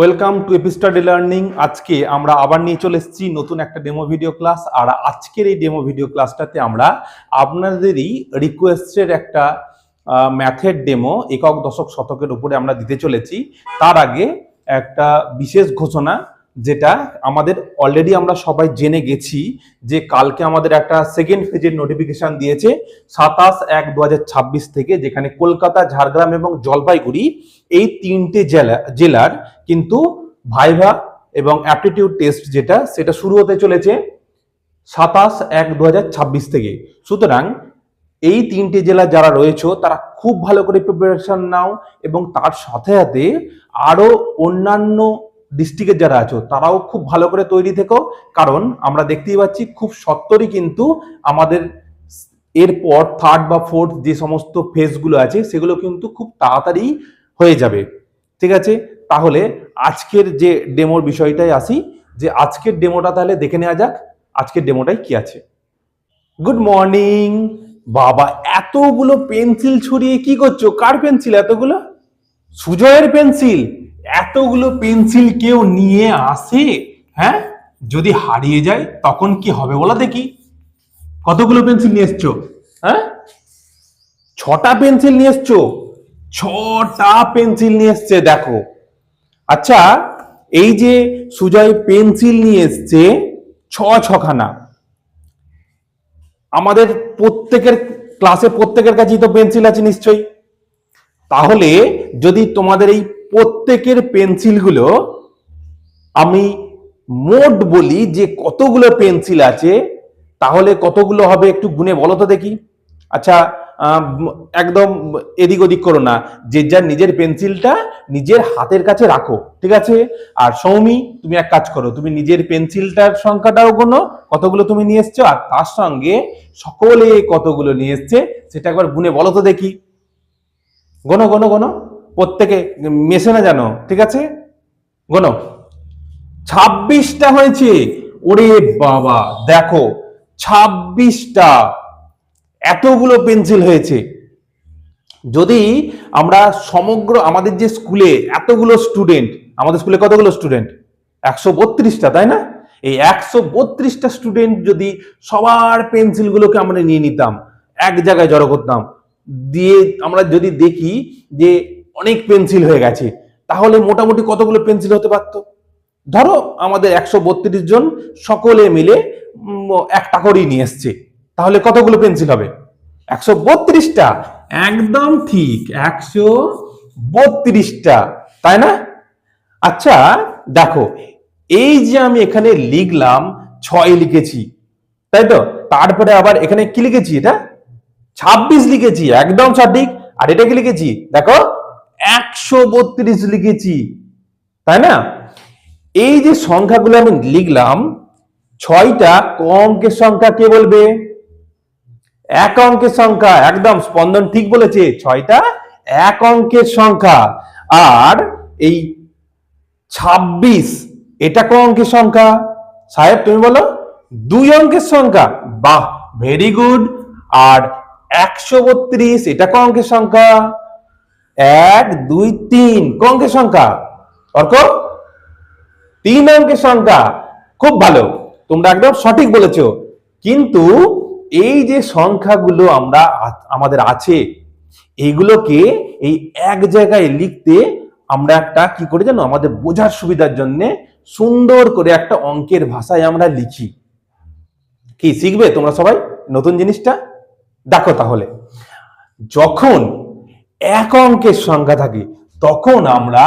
Welcome to এপিস্টাডি learning আজকে আমরা আবার নিয়ে চলে এসেছি নতুন একটা ডেমো ভিডিও ক্লাস আর আজকের এই ডেমো ভিডিও ক্লাসটাতে আমরা আপনাদেরই রিকোয়েস্টের একটা ম্যাথের ডেমো একক দশক শতকের উপরে আমরা দিতে চলেছি। তার আগে একটা বিশেষ ঘোষণা যেটা আমাদের অলরেডি আমরা সবাই জেনে গেছি যে কালকে আমাদের একটা সেকেন্ড ফেজের নোটিফিকেশন দিয়েছে সাতাশ এক দু থেকে, যেখানে কলকাতা, ঝাড়গ্রাম এবং জলপাইগুড়ি এই তিনটে জেলা, জেলার কিন্তু ভাইভা এবং অ্যাপটিটিউড টেস্ট যেটা, সেটা শুরু হতে চলেছে সাতাশ এক দু থেকে। সুতরাং এই তিনটে জেলা যারা রয়েছে, তারা খুব ভালো করে প্রিপারেশন নাও এবং তার সাথে সাথে আরও অন্যান্য ডিস্ট্রিক্টের যারা আছো, তারাও খুব ভালো করে তৈরি থেকো। কারণ আমরা দেখতেই পাচ্ছি খুব সত্তরই কিন্তু আমাদের এরপর থার্ড বা ফোর্থ যে সমস্ত ফেজগুলো আছে, সেগুলো কিন্তু খুব তাড়াতাড়ি হয়ে যাবে। ঠিক আছে? তাহলে আজকের যে ডেমোর বিষয়টাই আসি, যে আজকের ডেমোটা তাহলে দেখে নেওয়া যাক, আজকের ডেমোটাই কি আছে। গুড মর্নিং বাবা, এতগুলো পেন্সিল ছড়িয়ে কি করছ? কার পেন্সিল এতগুলো? সুজয়ের পেন্সিল এতগুলো পেন্সিল কেউ নিয়ে আসে হ্যাঁ? যদি হারিয়ে যায়, তখন কি হবে বলো দেখি। কতগুলো পেন্সিল নিয়ে এসছো? হ্যাঁ? ছটা পেন্সিল নিয়ে এসছো? ছটা পেন্সিল নিয়ে এসছে, দেখো। আচ্ছা এই যে সুজয় পেন্সিল নিয়ে এসছে, ছ ছখানা। আমাদের প্রত্যেকের ক্লাসে প্রত্যেকের কাছেই তো পেন্সিল আছে নিশ্চয়ই। তাহলে যদি তোমাদের এই প্রত্যেকের পেন্সিলগুলো আমি মোট বলি যে কতগুলো পেন্সিল আছে, তাহলে কতগুলো হবে একটু গুনে বলো তো দেখি। আচ্ছা একদম এদিক ওদিক করো না, যে যার নিজের পেন্সিলটা নিজের হাতের কাছে রাখো, ঠিক আছে? আর সৌমি, তুমি এক কাজ করো, তুমি নিজের পেন্সিলটার সংখ্যাটাও গোনো, কতগুলো তুমি নিয়ে এসছো, আর তার সঙ্গে সকলে কতগুলো নিয়ে এসছে, সেটা একবার গুনে বলো তো দেখি। গোনো গোনো গোনো। প্রত্যেকে মেশে না জানো, ঠিক আছে? গোনো, ছাব্বিশটা হয়েছে। ওরে বাবা, দেখো, ছাব্বিশটা, এতগুলো পেন্সিল হয়েছে। যদি আমরা সমগ্র আমাদের যে স্কুলে এতগুলো স্টুডেন্ট, আমাদের স্কুলে কতগুলো স্টুডেন্ট? একশো বত্রিশটা, তাই না? এই একশো বত্রিশটা স্টুডেন্ট যদি সবার পেন্সিলগুলোকে আমরা নিয়ে নিতাম, এক জায়গায় জড়ো করতাম, দিয়ে আমরা যদি দেখি যে অনেক পেন্সিল হয়ে গেছে। তাহলে মোটামুটি কতগুলো পেন্সিল হতে পারতো? ধরো আমাদের একশো বত্রিশ জন সকলে মিলে একটা করেই নিয়ে এসছে। তাহলে কতগুলো পেন্সিল হবে? একশো বত্রিশটা। একদম ঠিক, একশো বত্রিশটা। তাই না? আচ্ছা দেখো, এই যে আমি এখানে লিখলাম, ছয় লিখেছি। তাই তো? তারপরে আবার এখানে কি লিখেছি এটা? ছাব্বিশ লিখেছি, একদম সঠিক। আর এটা কি লিখেছি? দেখো একশো বত্রিশ লিখেছি। তাই না? এই যে সংখ্যাগুলো আমি লিখলাম, ছয়টা ক অঙ্কের সংখ্যা কে বলবে? এক অঙ্কের সংখ্যা, একদম স্পন্দন ঠিক বলেছে, ছয়টা এক অঙ্কের সংখ্যা। আর এই ছাব্বিশ, এটা ক অঙ্কের সংখ্যা? সাহেব, তুমি বলো, দুই অঙ্কের সংখ্যা। বাহ ভেরি গুড আর একশো বত্রিশ, এটা ক অঙ্কের সংখ্যা? এক, দুই, তিন। অঙ্কের সংখ্যা? অর্ক? তিন অঙ্কের সংখ্যা। খুব ভালো। তোমরা একদম সঠিক বলেছ। কিন্তু এই যে সংখ্যাগুলো আমরা আমাদের আছে, এইগুলোকে এই এক জায়গায় লিখতে আমরা একটা কি করে জানো? আমাদের বোঝার সুবিধার জন্য সুন্দর করে একটা অঙ্কের ভাষায় আমরা লিখি। কি, শিখবে তোমরা সবাই নতুন জিনিসটা? দেখো তাহলে। যখন এক অঙ্কের সংখ্যা থাকে। তখন আমরা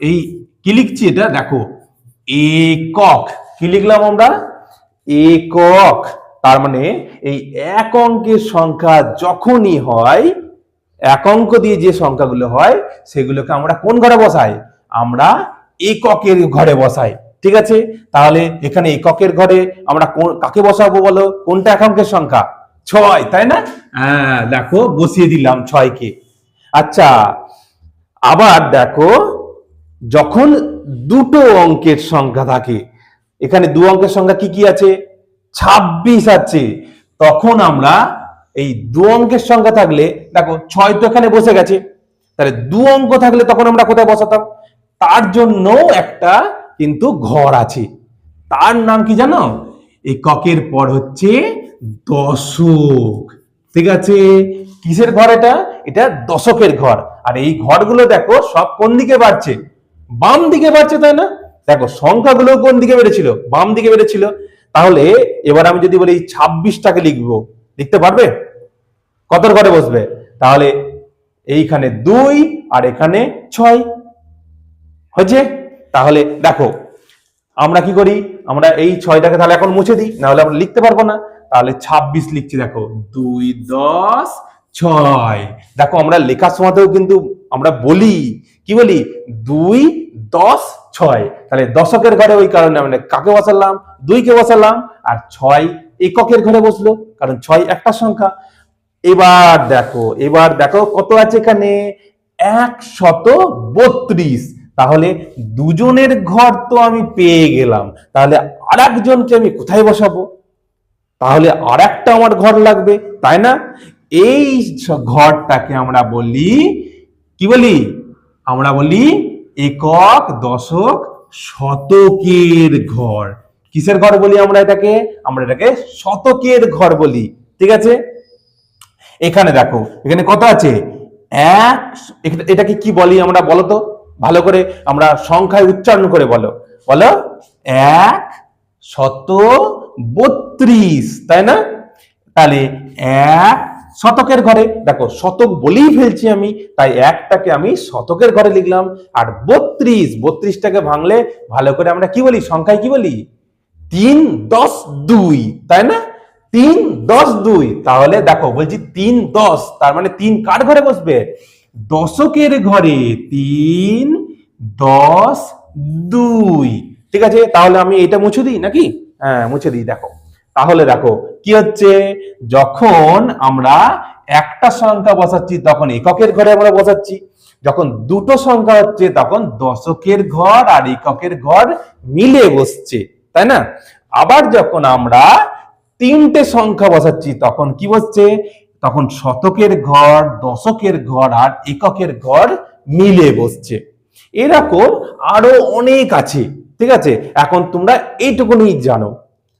এই কি লিখছি এটা? দেখো, একক। কি লিখলাম আমরা? একক। তার মানে এই এক অঙ্কের সংখ্যা যখনই হয়, এক অঙ্ক দিয়ে যে সংখ্যাগুলো হয়, সেগুলোকে আমরা কোন ঘরে বসাই? আমরা এককের ঘরে বসাই। ঠিক আছে? তাহলে এখানে এককের ঘরে আমরা কাকে বসাবো বলো? কোনটা এক অঙ্কের সংখ্যা? ছয়, তাই না? হ্যাঁ দেখো, বসিয়ে দিলাম ছয়কে। আচ্ছা আবার দেখো, যখন দুটো অঙ্কের সংখ্যা থাকে, এখানে দু অঙ্কের সংখ্যা কি কি আছে? ছাব্বিশ আছে। তখন আমরা এই দু অঙ্কের সংখ্যা থাকলে, দেখো, ছয় তো এখানে বসে গেছে। তাহলে দু অঙ্ক থাকলে তখন আমরা কোথায় বসাতাম? তার জন্য একটা কিন্তু ঘর আছে। তার নাম কি জানো? এককের পর হচ্ছে দশক। ঠিক আছে? কিসের ঘর এটা? এটা দশকের ঘর। আর এই ঘরগুলো দেখো সব কোন দিকে বাড়ছে? বাম দিকে বাড়ছে, তাই না? দেখো, সংখ্যাগুলো কোন দিকে বেড়েছিল? বাম দিকে বেড়েছিল। তাহলে এবার আমি যদি বলি ছাব্বিশটাকে লিখব। লিখতে পারবে? কতর ঘরে বসবে? তাহলে এইখানে দুই আর এখানে ছয়। হয়েছে? তাহলে দেখো, আমরা কি করি? আমরা এই ছয়টাকে তাহলে এখন মুছে দিই। নাহলে আমরা লিখতে পারব না। তাহলে ছাব্বিশ লিখছি, দেখো। দুই, দশ ছয়। দেখো, আমরা লেখার সময়তেও কিন্তু আমরা বলি, কি বলি? দুই, দশ, ছয়। তাহলে দশকের ঘরে ওই কারণে আমরা কাকে বসালাম? দুইকে বসালাম, আর ছয় এককের ঘরে বসল, কারণ ছয় একটা সংখ্যা। এবার দেখো এবার দেখো কত আছে এখানে? একশত বত্রিশ। তাহলে দুজনের ঘর তো আমি পেয়ে গেলাম। তাহলে আর একজনকে আমি কোথায় বসাবো? তাহলে আর একটা আমার ঘর লাগবে, তাই না? এই ঘরটাকে আমরা বলি, কি বলি? আমরা বলি একক দশক শতকের ঘর। কিসের ঘর বলি আমরা এটাকে? আমরা এটাকে শতকের ঘর বলি। ঠিক আছে? এখানে দেখো, এখানে কত আছে? এক এটাকে কি বলি আমরা বলো তো? ভালো করে আমরা সংখ্যায় উচ্চারণ করে বলো। বলো? এক শত বত্রিশ, তাই না? তাহলে এক শতকের ঘরে। দেখো, শতক বলেই ফেলছি আমি, তাই একটাকে আমি শতকের ঘরে লিখলাম। আর বত্রিশ, বত্রিশটাকে ভাঙলে ভালো করে আমরা কি বলি? সংখ্যায় কি বলি? তিন দশ দুই, তাই না? তিন দশ দুই। তাহলে দেখো, বলছি তিন দশ, তার মানে তিন কার ঘরে বসবে? দশকের ঘরে তিন দশ দুই। ঠিক আছে? তাহলে আমি এটা মুছে দিই নাকি? হ্যাঁ মুছে দিই, দেখো। তাহলে দেখো, কি হচ্ছে? যখন আমরা একটা সংখ্যা বসাচ্ছি, তখন এককের ঘরে আমরা বসাচ্ছি। যখন দুটো সংখ্যা হচ্ছে, তখন দশকের ঘর আর এককের ঘর মিলে বসছে, তাই না? আবার যখন আমরা তিনটে সংখ্যা বসাচ্ছি, তখন কি বসছে? তখন শতকের ঘর, দশকের ঘর আর এককের ঘর মিলে বসছে। এরকম আরও অনেক আছে, ঠিক আছে? এখন তোমরা এইটুকুনি জানো।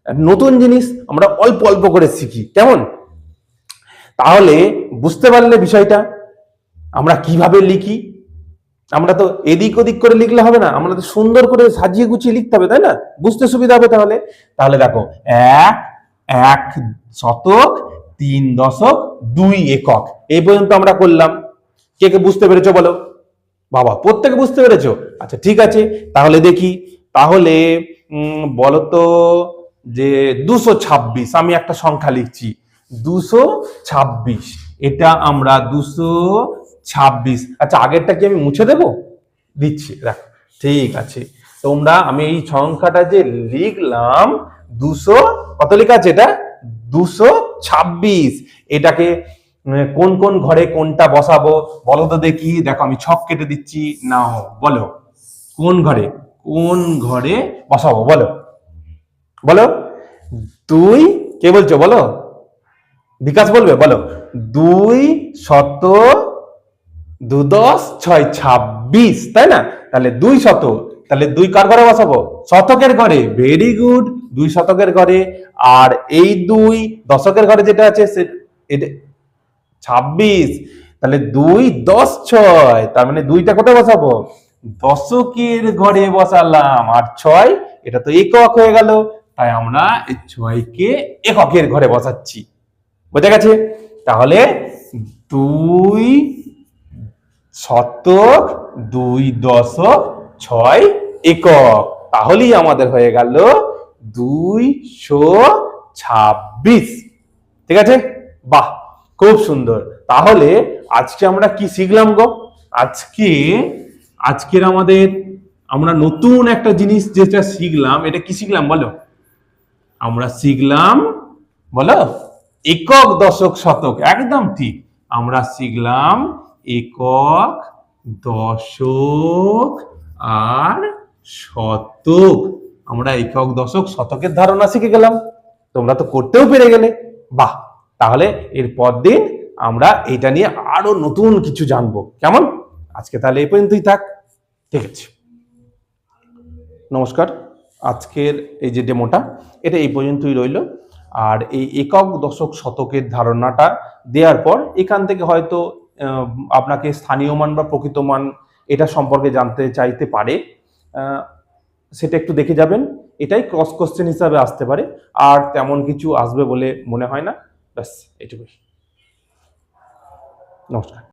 নতুন জিনিস আমরা অল্প অল্প করে শিখি। কেমন? তাহলে বুঝতে পারলে বিষয়টা আমরা কীভাবে লিখি? আমরা তো এদিক ওদিক করে লিখলে হবে না আমরা তো সুন্দর করে সাজিয়ে গুছিয়ে লিখতে হবে তাই না? বুঝতে সুবিধা হবে তাহলে। তাহলে দেখো এক এক শতক তিন দশক দুই একক। এই পর্যন্ত আমরা করলাম। কে কে বুঝতে পেরেছ বলো? বাবা প্রত্যেকে বুঝতে পেরেছ? আচ্ছা ঠিক আছে তাহলে দেখি। তাহলে উম, বলো তো যে দুশো ছাব্বিশ, আমি একটা সংখ্যা লিখছি, দুশো ছাব্বিশ, এটা আমরা দুশো ছাব্বিশ। আচ্ছা আগেরটা কি আমি মুছে দেবো? দিচ্ছি দেখ ঠিক আছে। তোমরা, আমি এই সংখ্যাটা যে লিখলাম, দুশো, কত লেখা আছে এটা? দুশো ছাব্বিশ। এটাকে কোন কোন ঘরে কোনটা বসাবো? বলো তো দেখি, দেখো, আমি ছক কেটে দিচ্ছি, নাও, বলো। কোন ঘরে কোন ঘরে বসাবো? বলো। বলো। দুই, কে বলছো? বলো। বিকাশ বলবে, বলো। দুই, শত দু দশ ছয়, ছাব্বিশ, তাই না? তাহলে দুই শত। তাহলে দুই কার ঘরে বসাবো? শতকের ঘরে। ভেরি গুড দুই শতকের ঘরে। আর এই দুই দশকের ঘরে যেটা আছে, সে ছাব্বিশ। তাহলে দুই, দশ, ছয়। তার মানে দুইটা কোথায় বসাবো? দশকের ঘরে বসালাম। আর ছয়, এটা তো একক হয়ে গেল। তাই আমরা এই ছয়কে এককের ঘরে বসাচ্ছি। বোঝা গেছে? তাহলে দুই শতক দুই দশক ছয় একক। তাহলেই আমাদের হয়ে গেল দুইশো ছাব্বিশ। ঠিক আছে? বাহ, খুব সুন্দর। তাহলে আজকে আমরা কি শিখলাম গো? আজকে, আজকের আমাদের আমরা নতুন একটা জিনিস যেটা শিখলাম, এটা কি শিখলাম বলো? আমরা শিখলাম, বলো, একক দশক শতক, একদম ঠিক। আমরা শিখলাম একক দশক আর শতক। আমরা একক দশক শতকের ধারণা শিখে গেলাম। তোমরা তো করতেও পেরে গেলে। বাহ, তাহলে এর পর দিন আমরা এটা নিয়ে আরও নতুন কিছু জানব। কেমন? আজকে তাহলে এই পর্যন্তই থাক। ঠিক আছে। নমস্কার। আজকের এই যে ডেমোটা, এটা এই পর্যন্তই রইল। আর এই একক দশক শতকের ধারণাটা দেওয়ার পর এখান থেকে হয়তো আপনাকে স্থানীয় মান বা প্রকৃত মান এটা সম্পর্কে জানতে চাইতে পারে। সেটা একটু দেখে যাবেন। এটাই ক্রস কোশ্চেন হিসাবে আসতে পারে। আর তেমন কিছু আসবে বলে মনে হয় না। ব্যাস, এটুকুই। নমস্কার।